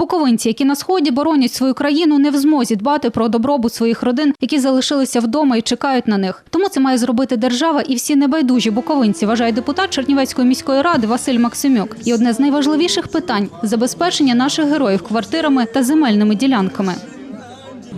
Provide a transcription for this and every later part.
Буковинці, які на сході боронять свою країну, не в змозі дбати про добробут своїх родин, які залишилися вдома і чекають на них. Тому це має зробити держава і всі небайдужі буковинці, вважає депутат Чернівецької міської ради Василь Максимюк. І одне з найважливіших питань забезпечення наших героїв квартирами та земельними ділянками.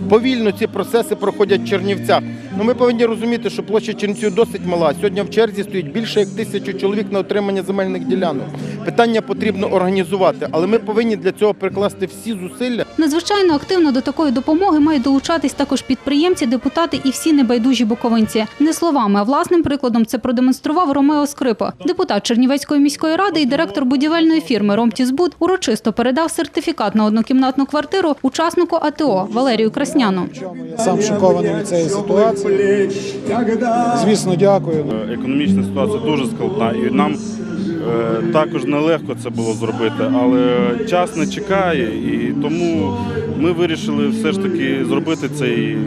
Повільно ці процеси проходять в Чернівцях. Ну, ми повинні розуміти, що площа Чернівців досить мала. Сьогодні в черзі стоїть більше як тисячу чоловік на отримання земельних ділянок. Питання потрібно організувати, але ми повинні для цього прикласти всі зусилля. Надзвичайно активно до такої допомоги мають долучатись також підприємці, депутати і всі небайдужі буковинці. Не словами, а власним прикладом це продемонстрував Ромео Скрипа. Депутат Чернівецької міської ради і директор будівельної фірми Ромтізбуд урочисто передав сертифікат на однокімнатну квартиру учаснику АТО Валерію Красняну. Сам шокований від цієї ситуації. Звісно, дякую. Економічна ситуація дуже складна, і нам е, також нелегко це було зробити, але час не чекає, і тому ми вирішили все ж таки зробити цей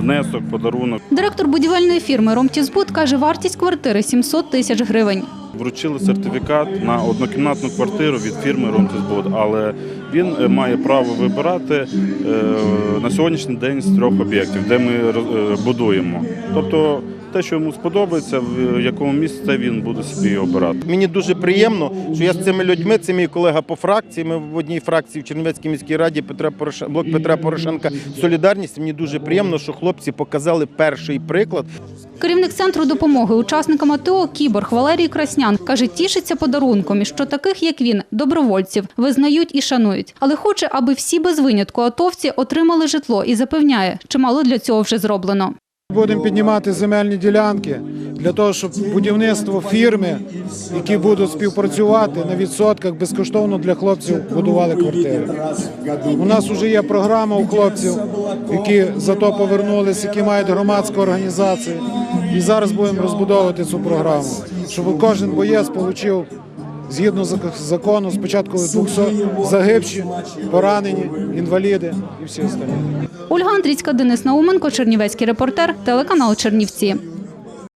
внесок, подарунок. Директор будівельної фірми Ромтізбуд каже, вартість квартири 700 тисяч гривень. Вручили сертифікат на однокімнатну квартиру від фірми «Ромтізбуд», але він е, має право вибирати е, на сьогоднішній день з трьох об'єктів, де ми е, будуємо. Тобто те, що йому сподобається, в якому місці він буде собі обирати. Мені дуже приємно, що я з цими людьми, це мій колега по фракції. Ми в одній фракції в Чернівецькій міській раді Петра Пороше- блок Петра Порошенка Солідарність. Мені дуже приємно, що хлопці показали перший приклад. Керівник центру допомоги учасникам АТО Кіборг Валерій Краснян каже, тішиться подарунком і що таких, як він, добровольців, визнають і шанують. Але хоче, аби всі без винятку атовці отримали житло і запевняє, чимало для цього вже зроблено. Будемо піднімати земельні ділянки для того, щоб будівництво фірми, які будуть співпрацювати на відсотках безкоштовно для хлопців будували квартири. У нас вже є програма у хлопців, які зато повернулись, які мають громадську організацію. І зараз будемо розбудовувати цю програму, щоб кожен боєць отримав згідно зак- закону спочатку 200 загибші, поранені, інваліди і всі остальні. Ольга Андрійська, Денис Науменко, Чернівецький репортер, телеканал Чернівці.